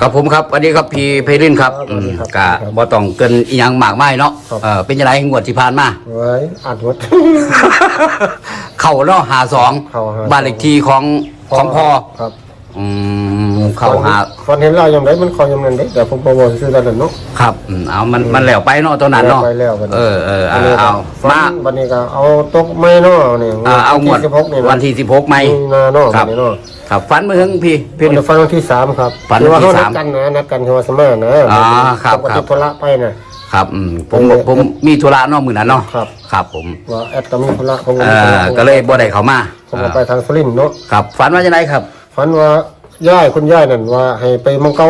ครับผมครับสวัสดีครับพี่เพรินครับครับอืมสวัสดีครับกะบ่ต้องเกินอีหยังมากมายเนาะครับ เออเป็นยังไงงวดที่ผ่านมาไว้อัดวัด เข้าเนาะหาสองเข้าหาสอง บ้านเลขที่ของของพ่อครับ อืมเข้าหาฟันเห็นเราอย่างไรมันคอยอย่างนั้นเด้แต่ผมบอกว่าซื้อได้แล้วเนาะครับอืมเอามันมันแล้วไปเนาะตัวนั้นเนาะไปแล้วบัดนี้เออเออเอาบัดนี้ก็เอาฟัมานบันนี้ก็เอาตกไม่เนาะนี่อ่าเอางวดที่สิบหกนี่นะวันที่สิบหกไหมมีนาเนาะครับับดนี้เนาะครับฝันเมื่อถึงพี่พี่วันนี้ฟันวันที่สามครับฟันหรือว่าวันที่เขานัสาดมกันนะนัดกันที่ว่าสมัยนะอ๋อครับผมก็ครับติดธุระไปนะครับอืมผมเออผมมีธุระเนาะมื้อนั้นเนาะครับครับผมว่าแอดก็มีธุระผมเอมีธุอระก็เลยบ่ได้เข้ามาผมก็ไปทางสุรินทร์เนาะครับฝันว่าจังไดครับ ฝันว่าย่ายคุณย่ายนั่นว่า ให้ไปมังเกา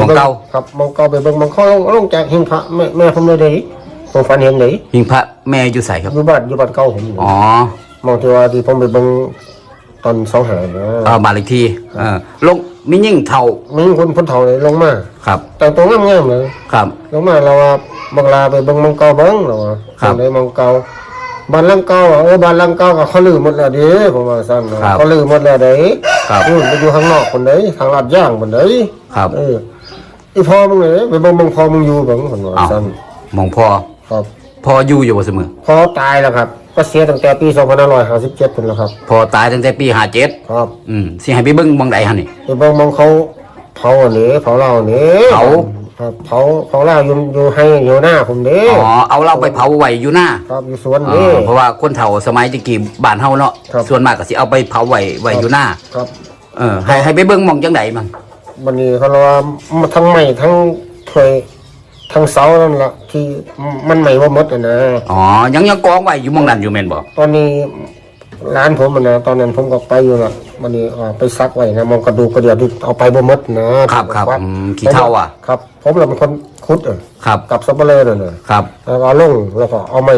มังเกาครับมังเกาไปเบิ่งมังเกาลงลงจากหิ้งพระแม่แม่ผมเลยเด้ผมฝันเห็นเลยหิงพระแม่อยู่ใส่ครับ อยู่บ้านอยู่บ้านเก่าผมอ๋อมองที่ว่าที่ผมไปเบิ่งตอนสองหานะเอามาเลขที่เออลงมียิ่งเท่ามีคนพ้นเฒ่าเลยลงมาครับแต่งตัวงามๆเลยครับ ลงมาเราว่าบังลาไปเบิ่งมังเกาเบิ่งเราว่าครับเลยมังเกา บ้านหลังเก่าอะเออบ้านหลังเก่าก็เขาลือหมดแล้วเด้ผมว่าซั่นนะครับเขาลือหมดแล้วเด้ครับนู่นไปอยู่ข้างนอกคนเด้ทางลาดย่างคนเด้ครับ เอออีพ่อมึงเลยไปเบิ่งเบิ่งพ่อมึงอยู่เบิ่งคนว่าเอาซั่นมองพอครับพออยู่อยู่บ่เสมอพ่อตายแล้วครับก็เสียตั้งแต่ปี2557พุ่นแล้วครับพอตายตั้งแต่ปีห้าเจ็ดครับอืมสิให้ไปเบิ่งบางใดฮะนี่ไปเบิ่งเบิ่งเขาเผาอันนี้เผาเราอันนี้เผา ครับเผาเผาเราอยู่อยู่ให้อยู่หน้าผมเด้อ๋อเอาเราไปเผาไว้อยู่หน้าครับอยู่สวนอ๋นี่อเพราะว่าคนเฒ่าสมัยตะกี้บ้านเฮาเนาะครับ ส่วนมากก็สิเอาไปเผาไว้ไว้อยู่หน้าครับเออให้ให้ไปเบิ่งหมองจังไดมันวันนี้เขาเรียกว่ามาทั้งไม้ทั้งถ้วยทั้งเสานั่นล่ะที่มันไม่ว่าหมดอะนะอ๋อยังยังกองไว้อยู่หมองนั้นอยู่แม่นบ่ตอนนี้ ร้านผมอะนะตอนนั้นผมก็ไปอยู่ละวันนี้เอาไปซักไว้นะมองกระดูกกระเดียดที่เอาไปบ่หมดนะครับครับวัดอืมขี้เถ้าอะครับ ผมเราเป็นคนคุดอะครับกับซับเปลือน่ะนะครับแล้วก็เอาลงแล้วก็เอาไม้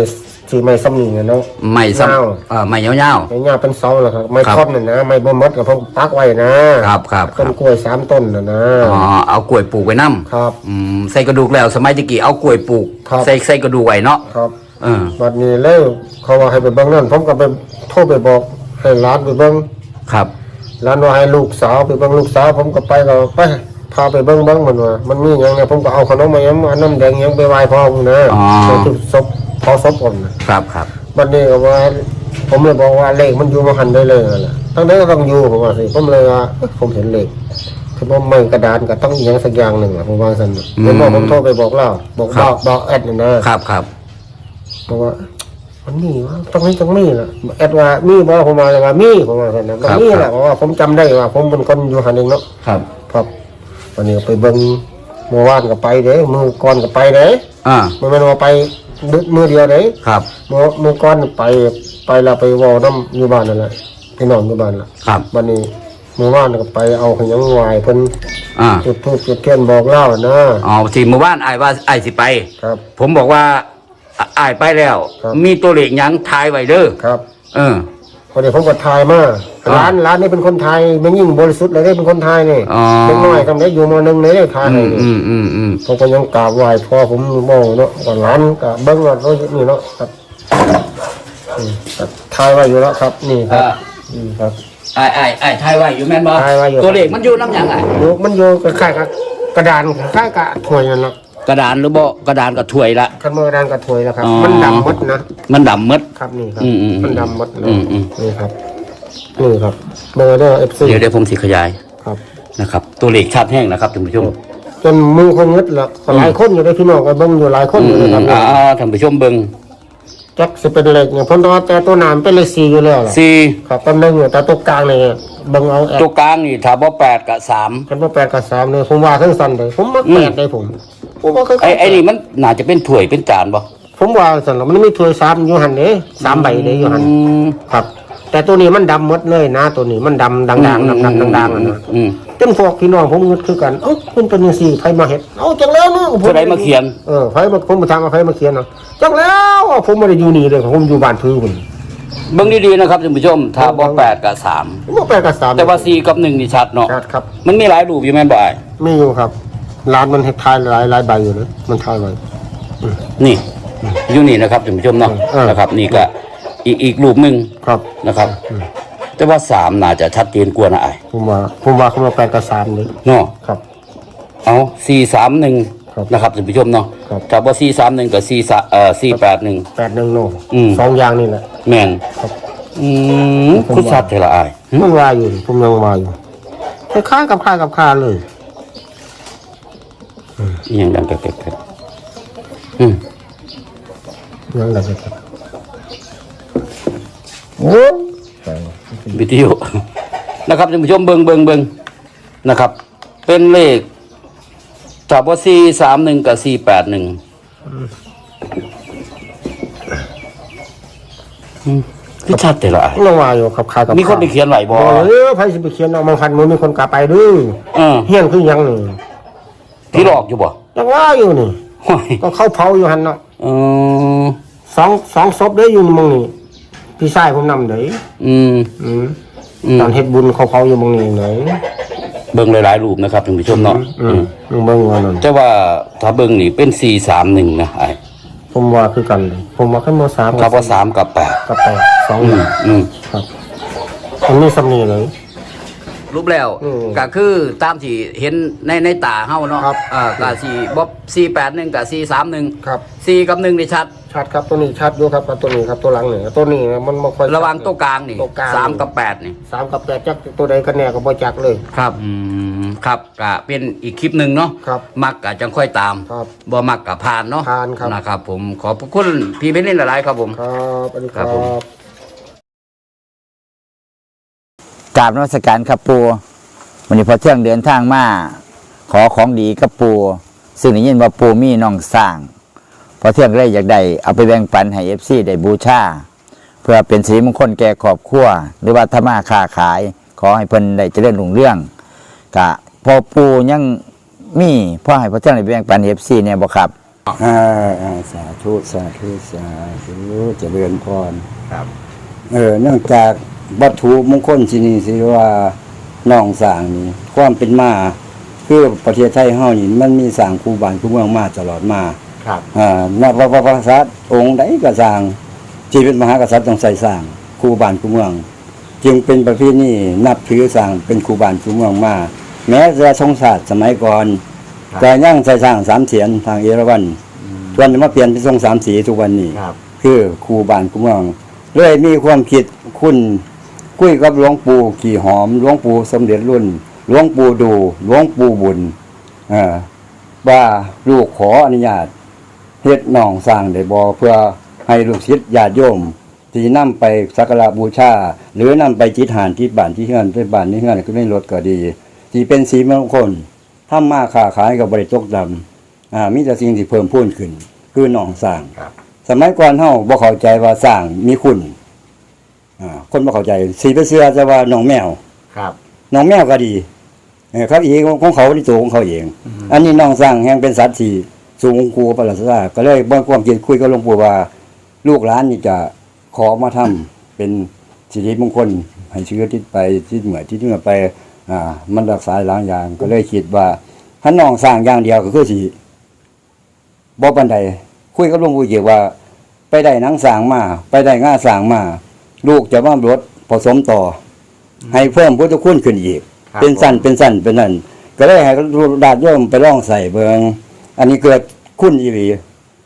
ที่ไม้ซ้ำนี่เนาะไม่ซ้ำยาวเออไม่ยาวไม้ยาวเป็นเสาแล้วครับไม้ครับท่อนน่ะนะไม้บ่หมดก็ผมปักไว้นะครับครับคต้รันบกล้วยสามต้นน่ะนะอ๋อเอากล้วยปลูกไว้นํครับอืมใส่กระดูกแล้วสมัยตะกี้เอากล้วยปลูกครับใส่ใส่กระดูกไว้เนาะครับเออบัดนี้แล้วเขาว่าให้ไปเบิ่งนั่นผมก็ไปโท รไปบอกให้ร้านไปเบิ่งครับร้านว่าให้ลูกสาวไปเบิ่งลูกสาว ผมก็ไปก็ไปพาไปเบิ่งเบิ่งมันว่ามันมีหยังเนี่ยผมก็เอาขนมมายังอันน้ำแดงยังไปไหว้พ่อผมนะอ๋อไปจุดศพพอศพผมนะครับครับบัดนี้ก็ว่า ผมเลยบอกว่าเลขมันอยู่มาหันได้เลยนั่นแหละทั้งนั้นก็ต้องอยู่ผมว่าสิผมเลยว่าเอ๊ะผมเห็นเลขคือว่าไม่กระดานก็ต้องอหยังสักอย่างหนึ่งอะผมว่าซั่นน่ะผมบอกผมโทรไปบอกเล่าบอกบอกบอกแอดนี่นะครับครับบอกว่า มันมีวะต้องมีต้องมีล่ะแอดว่ามีบ่ผมว่าเลยว่ามีผมว่าซั่นนะมันมีแหละเพราะว่าผมจำได้ว่า ผมเป็นคนอยู่หันเองเนาะครับ ครับวันนี้ไปเบิ่งเมื่อวานก็ไปเด้มือก่อนก็ไปเด้อ่ามันเป็นว่าไปดึกมือเดียวเด้ครับ มือมือก่อนไปไปแล้วไปเวอน้ำอยู่บ้านนั่นแหละพี่น้องอยู่บ้านล่ะครับ วันนี้เมื่อวานก็ไปเอาขยังไหวายเพิ่นอ่าจุดธูปจุดเทียนบอกเล่านะอ๋อที่เมื่อวานอ้ายว่าอ้ายสิไป ครับ ผมบอกว่า อะอ้ายไปแล้ว ครับ มีตัวเลขหยังทายไว้เด้อครับเออวันนี้ผมก็ทายมาอ่าร้านร้านนี้เป็นคนไทยไม่ยิ่งบริสุทธิ์เลยได้เป็นคนไทยนี่อ๋อเล็กน้อยทำได้อยู่มหนึ่งเลยได้ทายอืให้มนี่อืมอืมอืมผมก็ยังกราบไหว้พ่อผมมองเนาะก่อนร้านก็เบิ้งว่าเขานี่เนาะครับอืมครับทายไว้อยู่แล้วครับ นี่ครับนี่ครับอ้ายอ้ายอ้ายทายไว้อยู่แม่นบ่ทายไว้อยู่ ตัวเลขมันอยู่น้ำหยังอ้ายอยู่มันอยู่คล้ายๆกับกระดานคล้ายกับถ้วยนั่นแหละ กระดานหรือบ่กระดานกับถ้วยละคันมือกระดานกับถ้วยแล้วครับ อ๋อ มันดำหมดนะมันดำหมด ครับนี่ครับ อืมอืมมันดำหมดนะอืมอืม นี่ครับนี่ครับเบอร์เด้อเอฟซีเดี๋ยวเดี๋ยวผมสิขยายครับ นะครับ ตัวเลขชัดแห้งนะครับท่านผู้ชมจนมือคงงึดละก็หลายคนอยู่ได้พี่น้องก็เบิ่งอยู่หลายคนอือยู่มนะครับอ่าท่านผู้ชมเบิ่งจักสิเป็นเหล็กเนี่ยเพราะว่าแต่ตัวหนามเป็นเลขสี่อยู่แล้วล่ะสี่ครับตำแหน่งเนี่ยแต่ตัวกลางเนี่ยเบิ่งเอาแอดตัวกลางนี่ถ้าบ่แปดกับสาม กันว่าแปดกับสามเนี่ยผมว่าทั้งสั้นเลยผมมักแปดเลยผม ผมว่าคือไอ้ไอ้นี่มันน่าจะเป็นถ้วยเป็นจานบ่ผมว่าสั้นแล้วมันมีถ้วยสามอยู่หันเด้สามใบเด้อยู่หันอืมครับ แต่ตัวนี้มันดำหมดเลยนะ ตัวนี้มันดำดังๆดำๆดังๆอะนะอืม จนพวกพี่น้องผมงึดคือกันเอ้าคุณเป็นยังสี่ไผมาเห็ดเอาจังแล้วเนาะผมผู้ใดมาเขียน เออไผมาผมมาทางเอาไผมาเขียนเนาะจังแล้วอะผมไม่ได้อยู่นี่เลยผมอยู่บ้านพื้นผมเบิ่งดีๆนะครับท่านผู้ชมถ้าบ่แปดกับสามผมว่าแปดกับสามแต่ว่าสี่กับหนึ่งนี่ชัดเนาะครับครับ มันมีหลายรูปอยู่แม่นบ่อ้าย ไม่อยู่ครับ ร้านมันให้ทายหลายหลายใบอยู่นะมันทายไว้นี่อยู่นี่นะครับท่านผู้ชมเนาะเออ นะครับ นี่ก็อีกอีกรูปหนึ่งครับ นะครับแต่ว่าสามน่าจะชัดเจนกว่านะไอ้ายผมว่าผมว่าเขามาแปลงกระสามเลยเนาะครับ เอาสี่สามหนึ่งครับนะครับท่านผู้ชมเนาะครับถ้าว่าสี่สามหนึ่งกับสี่เอ่อสี่แปดหนึ่ง แปดหนึ่งโนอืม สองอย่างนี่แหละ แมนครับ อืมคุณชัดเทละอายหึมันวาอยู่นี่ผมยังวาอยู่คล้ายๆกับคล้ายกับคาเลย อหย่างดังแกรกๆอืมยังไงครับโอ้ยวิทยุนะครับท่านผู้ชมเบิงเบิงเบิงนะครับ เป็นเลขถ้าว่าสี่สามหนึ่งกับสี่แปดหนึ่งคือชัดเทละอายยังวาอยู่กับคล้ายกับมีคนไปเขียนไหวบบ่อเออไผสิไปเขียนเอาบางคันมันมีคนกลับไปเดื้อเออเฮียนคือหยังนี่ ที่หลอกอยู่บ่ยังว่าอยู่นี่ห้อยก็เข้าเผาอยู่หันเนาะเออสองสองศพเด้ออยู่ในหมองนี่พี่ชายผมนำเด้ออืมอืมอืมตอนเฮ็ดบุญเขาเผาอยู่หมองนี่ไหนเบิ่งหลายๆรูปนะครับท่านผู้ชมเนาะอือืมมอืมเบิ่งว่านั่นแต่ว่าถ้าเบิ่งนี่เป็นสี่สามหนึ่งนะไอ้ผมว่าคือกันเลยผมว่าขึ้นมสามถ้าว่าสามกับแปดกับแปดสองอือมย่างอืมครับมันมีสำนีเลย รูปแล้วอืมก็คือตามที่เห็นในในตาเฮาเนาะครับ อ่าก็สี่บ๊อบสี่แปดหนึ่งกับสี่สามหนึ่งครับสี่กับหนึ่งนี่ชัด ชัดครับตัวนี้ชัดอยู่ครับกับตัวนี้ครับตัวหลังนี่ตัวนี้มันบ่ค่อยระหวังตัวกลางนี่ตัวกลาง สามกับแปดนี่ สามกับแปดจักตัวใดกันแน่ก็บ่จักเลย ครับอืมครับก็เป็นอีกคลิปหนึ่งเนาะครับมักกะจังค่อยตามครับบ่มักกะผ่านเนาะผ่านครับ นะครับ ผมขอบพระคุณพี่เพชรเล่นหลายๆครับผม ครับอันนี้คครัรับบผม กราบนมัสการครับปูวันนี้พอเที่ยงเดินทางมาขอของดีกับปูซึ่งได้ยินว่าปูมีน้องสร้าง พอเที่ยงเลยอยากได้เอาไปแบ่งปันให้เอฟซีได้บูชาเพื่อเป็นสีมงคลแก่ครอบครัวหรือว่าถ้ามาค้าขาย ขอให้เพิ่นได้เจริญรุ่งเรื่องกะพอปูยังมีพ่อให้พอเที่ยงได้แบ่งปันเอฟซีเนี่ยบ่ครับอ่าอ่าสาธุสาธุสาธุเจริญพรครับ เออเนื่องจาก วัตถุมงคลที่นี่สิว่าน้องสร้างนี่ความเป็นมาคือประเทศไทยเฮานี่มันมีสร้างครูบานครูเมืองมาตลอดมาครับอ่านับว่าพระกษัตริย์องค์ใดก็สร้างที่เป็นมหากษัตริย์ต้องใส่สร้างครูบานครูเมือง จึงเป็นประเพณีนับถือสร้างเป็นครูบานครูเมืองมาแม้จะทรงศาสตร์สมัยก่อนครับแต่ยังใส่สร้างสามเสียนทางเอราวัณส่วนมาเปลี่ยนเป็นทรงสามสีทุกวันนี้ครับคือครูบานครูเมืองเลยมีความคิดคุณ คุยกับหลวงปู่ขี่หอมหลวงปู่สมเด็จรุ่นหลวงปู่ดูหลวงปู่บุญเอ่อว่าลูกขออนุญาตเฮ็ดหนองสร้างได้บ่เพื่อให้ลูกศิษย์ญาติโยมที่นำไปสักการะบูชา หรือนำไปจิตหานที่บ้านที่เฮือนที่บ้านที่เฮือนก็ได้รถก็ดี ที่เป็นสีมงคลทำมาค้าขายกับบริตกดำอ่ามีแต่สิ่งที่เพิ่มพูนขึ้น คือหนองสร้างครับสมัยก่อนเฮาบ่เข้าใจว่าสร้างมีคุณ อ่าคนบ่เข้าใจสีไปเสื้อจะว่าน้องแมวครับ น้องแมวก็ดีเออครับอีกของเขาที่ตัวของเขาเอง อันนี้น้องสร้างแห่งเป็นสัตว์ที่สูงกูประหลาดซาก็เลยบ่ความคิดคุยกับหลวงปู่ว่า ลูกหลานนี่จะขอมาทำเป็นสิริมงคลให้เชื้อทิศไปทิศเหนือทิศเหนือไป อ่า มันรักษาหลายอย่าง ก็เลยคิดว่าถ้าน้องสร้างอย่างเดียวก็คือสิบ่ปานใดคุยกับหลวงปู่เกี่ยวว่า ไปได้หนังสร้างมา ไปได้ง่าสร้างมา ลูกจะมาลดผสมต่ออให้เพิ่มพุทธคุณขึ้นอีกครับเป็นสั้นเป็นสั้นเป็นนั่นก็เลยให้ดาดโยมไปล่องใส่เบิงอันนี้เกิดคุณอีหลี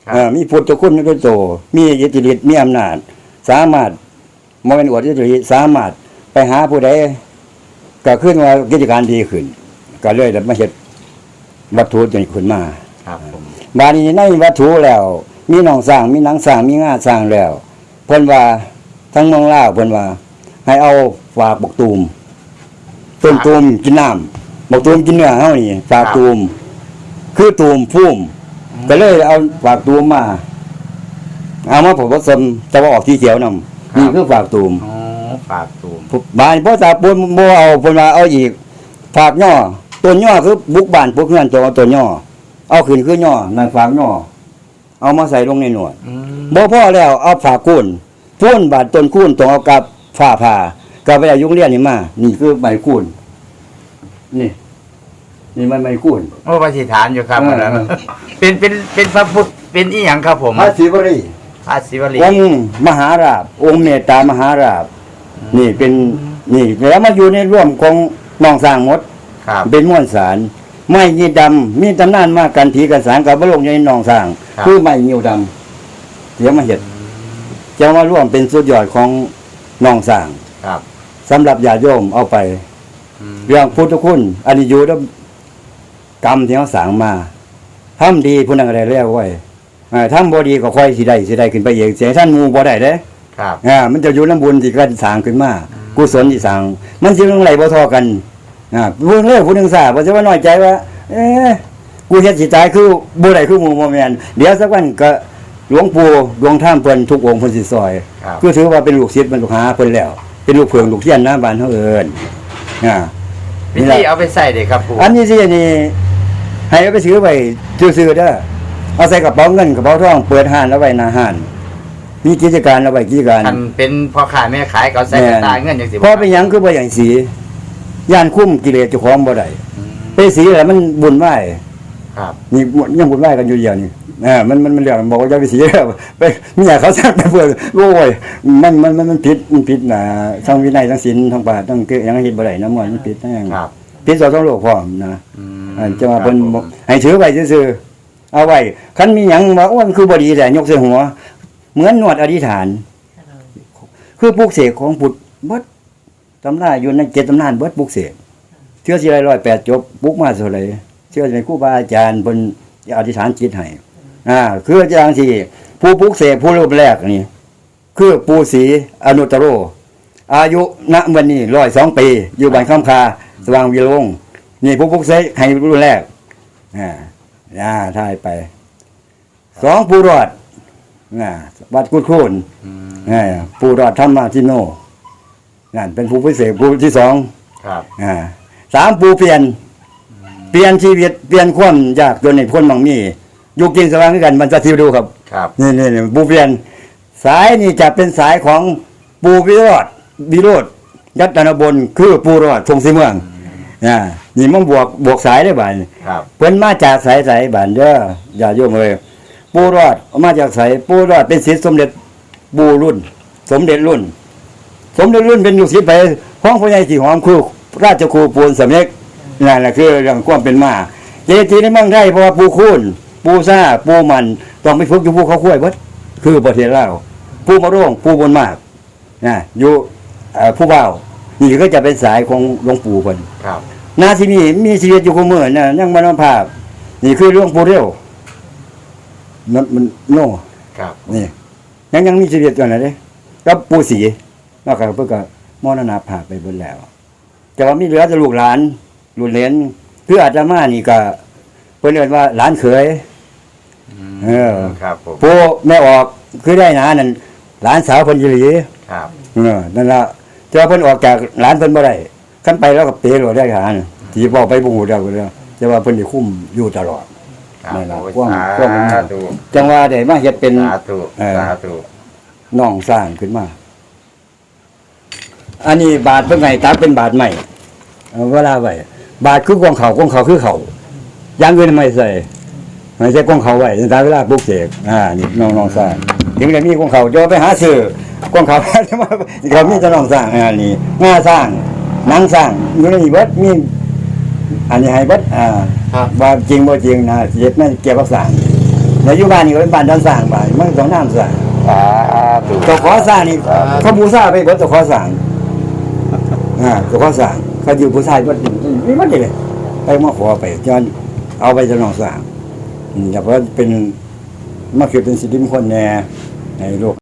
ครับเอ่อมีพุทธคุณด้วยโตมีอิทธิฤทธิ์มีอำนาจ สามารถมองเป็นอวดอิทธิฤทธิ์สามารถไปหาผู้ใดก็ขึ้นว่ากิจการดีขึ้น ก็เลยได้มาเฮ็ดวัตถุจนขึ้นมาครับผมบาดนี้ในวัตถุแล้ว มีหนองสร้างมีหนังสร้างมีงาสร้างแล้ว เพิ่นว่า ทั้งเมืองลาวเพิ่นว่า ให้เอาฝากบกตูมต้นตูมกินน้ำบกตูมกินเนื้อเฮานี่ฝากตูม คือตูมพุ่มก็เลยเอาฝากตูมมา เอามาผมผสมแต่ว่าออกที่เขียวนำนี่คือฝากตูมอ๋อฝากตูมบานพ่อตาปูนบ่เอาเพิ่นว่าเอาอีกฝากย่อต้นย่อคือบุกบ้านพวกเฮือนตัวต้นย่อเอาขึ้นคือย่อนั่นฝากย่อเอามาใส่ลงในหนวดอืมบ่พอแล้วเอาฝากคูน พูนบาดต้นคูนต้องเอากับฝ้าผ่ากับไปอายุเรียนนี่มา นี่คือใบคูนนี่ นี่มันใบคูนโอ้ประสิทธานอยู่ครับเอออันนั้นเป็นเป็นเป็นพระพุทธเป็นอีหยังครับผมพระศิวรีพระศิวลีองค์มหาราบ องค์เมตตามหาราบ นี่เป็นนี่แล้วมาอยู่ในร่วมของน้องสร้างหมดครับเป็นมวลสารไม่ยีดำมีตำนานมากกันผีกันสางกับพระลงในหนองสร้างครับคือไม่ยิวดำเสียมาเห็ด จะมาร่วมเป็นสุดยอดของหนองสร้างครับ สำหรับญาติโยมเอาไปเรื่องพุทธคุณอันนี้อยู่ด้วยกรรมที่เขาสร้างมาทำดีผู้นั้นอะไรแล้วไว้อ่าทำบ่ดีก็ค่อยสิได้สิได้ขึ้นไปเองเสียท่านหมูบ่ได้เด้ ครับ อ่ามันจะอยู่น้ำบุญที่กันสร้างขึ้นมากุศลที่สร้างมันสิลงไหลบ่เทอกันอ่าผู้หนึงเลิกผู้หนึงสาบ่จะว่าน้อยใจว่า เอ๊ะกูเฮ็ดสิตายคือบ่ได้คือหมู่บ่แม่นเดี๋ยวสักวันก็ หลวงปู่ดวงท่ามเพิ่นทุกองค์เพิ่นสิซอยครับ คือถือว่าเป็นลูกศิษย์บรรลุหาเพิ่นแล้ว เป็นลูกเพิงลูกเทียนนะบ้านเฮาเอิ้นอ่าวิธีเอาไปใส่เด็กครับปูอันนี้สิอันนี้ให้เอาไปซื้อไว้ซื้อๆเด้อเอาใส่กระเป๋าเงินกระเป๋าทองเปิดห้านเอาไว้หน้าห้านมีกิจการเอาไว้กิจการทันเป็นพ่อขายแม่ขายเขาใส่กระตาเงินอย่างสิเพราะเป็นหยังคือบ่อย่างสีย่านคุ้มกิเลสเจ้าของบ่ได้ไปสีแล้วมันบุญไหวาย ครับนี่ยังบุญไหวายกันอยู่เดียวนี่เอ่ามันมันมันเรื่องบอกว่าอย่าไปสีแล้วไปมีอยากเขาสร้างไปเพื่อโอ้ยมันมันมันมันผิดมันผิดนะทั้งวินัยทั้งศีลทั้งบาตทั้งเกยังเฮ็ดบ่ได้นะมันมันผิดทั้งครับผิดต่อทั้งโลกพร้อมนะอืมอันจะมาเป็นครับผมให้ถือไว้ซื่อๆเอาไว้คันมีหยังว่าอ้วนคือบดีแต่ยกใส่หัว เหมือนนวดอธิษฐาน คือปลุกเสกของพุทธเบิดตำราอยู่ในเจ็ดตำนานเบิดปลุกเสกเชื่อสิไรร้อยแปดจบปลุกมาเท่าไหร เชื่อในครูบาอาจารย์บนอธิษฐานจิตให้อ่าคืออย่างที่ผู้ปลุกเสกผู้รูปแรกนี่คือปูศรีอนุตตโร อายุณวันนี้ร้อยสองปี อยู่บ้านข้ามคาสว่างวิโรงนี่ผู้ปลุกเสกให้รุ่นแรกอ่าอ่าทายไปสองผู้รอดอ่าวัดกุดคูนอืมอ่าผู้รอดธรรมาทิโนนั่นเป็นผู้พิเศษผู้ที่สองครับอ่าสามผู้เปลี่ยน เปลี่ยนชีวิตเปลี่ยนความยากจนในพ้นมังมีอยู่กินสว่างด้วยกันมันจะทิวดูครับครับ นี่นี่นี่ปูเปลี่ยนสายนี่จะเป็นสายของปูวิโรธวิโรธยัตนบนคือปูรอดทรงสีเมืองอ่านี่มันบวกบวกสายได้บ่ายครับ เพิ่นมาจากสายสายบ้านเด้ออย่าโยมเลยปูรอดมาจากสายปูรอดเป็นศิษย์สมเด็จปูรุ่น สมเด็จรุ่น สมเด็จรุ่นเป็นลูกศิษย์ไปห้องพ่อใหญ่สีหอมคือราชครูปูนสำเร็จ นั่นแหละคือเรื่องความเป็นมาเจดีย์ในเมืองไทยเพราะว่าปูคูนปูซ่าปูมันต้องไปฝึกอยู่ภูเขาคุ้วยเบิดคือประเทศลาวปูมะร่วงปูบนมากนะอยู่เอ่อผู้เบานี่ก็จะเป็นสายของหลวงปู่เพิ่นครับนาที่นี่มีชีวิตอยู่คู่มือนะยังมรณภาพ นี่คือหลวงปู่เร็วมันมันโน่ครับนี่ยังยังมีชีวิตอยู่นะเด้ก็ปู่ศรีนอกจากเพื่อก็มรณภาพไปเบิดแล้ว แต่ว่ามีเหลือแต่ลูกหลาน ลูกเหลนคืออาจจะมานี่ก็เพิ่นเรียกว่าหลานเขยมเออ ครับผมผู้แม่ออกคือได้นะนั่นหลานสาวเพิ่นยีหลีครับเออนั่นละเจ้าเพิ่นออกจากหลานเพิ่นบ่ได้ขั้นไปแล้วก็เปรโหลดได้ฐานที่บอกไปบ่ฮู้เดาเด้อแต่ว่าเพิ่นได้คุ้มอยู่ตลอด ครับนั่นล่ะโอ้ยกว้างสากว้างมากธุจังว่าได้มาเฮ็ดเป็น สาธุเออ สาธุน้องสร้างขึ้นมา อันนี้บาทเพิ่นไงตักเป็นบาทใหม่เอาเวลาไว้ บาทคือกองเขากองเขาคือเขาอยางอื่นไม่ใส่ไม่ใช่กองเขาไว้ตามเวลาปลุกเสกอ่านี่น้องน้องสร้างถึงจะมีกองเขาจะไปหาซื้อกองเขาเขามีแต่น้องสร้างอ่านี่งาสร้างหนังสร้างอยู่ในนี้เบิดมีอันนี้ให้เบิดอ่าครับว่าจริงบ่จริงนะเจ็บไม่เกี่ยวกับสร้างในอยู่บ้านนี่ก็เป็นบ้านดอนสร้างบ้านมันต้องน้ำสร้างสาธุเจ้าขอสร้างนี่เขาบูชาไปเบิดเจ้าขอสร้างอ่าเจ้าขอสร้างเขาอยู่บูชาเบิดนี่ มันเลยไปมาขอไปจนเอาไปจะนองสร้างอย่าเพราะเป็นมาเกิดเป็นสิริมงคลแน่ในโลก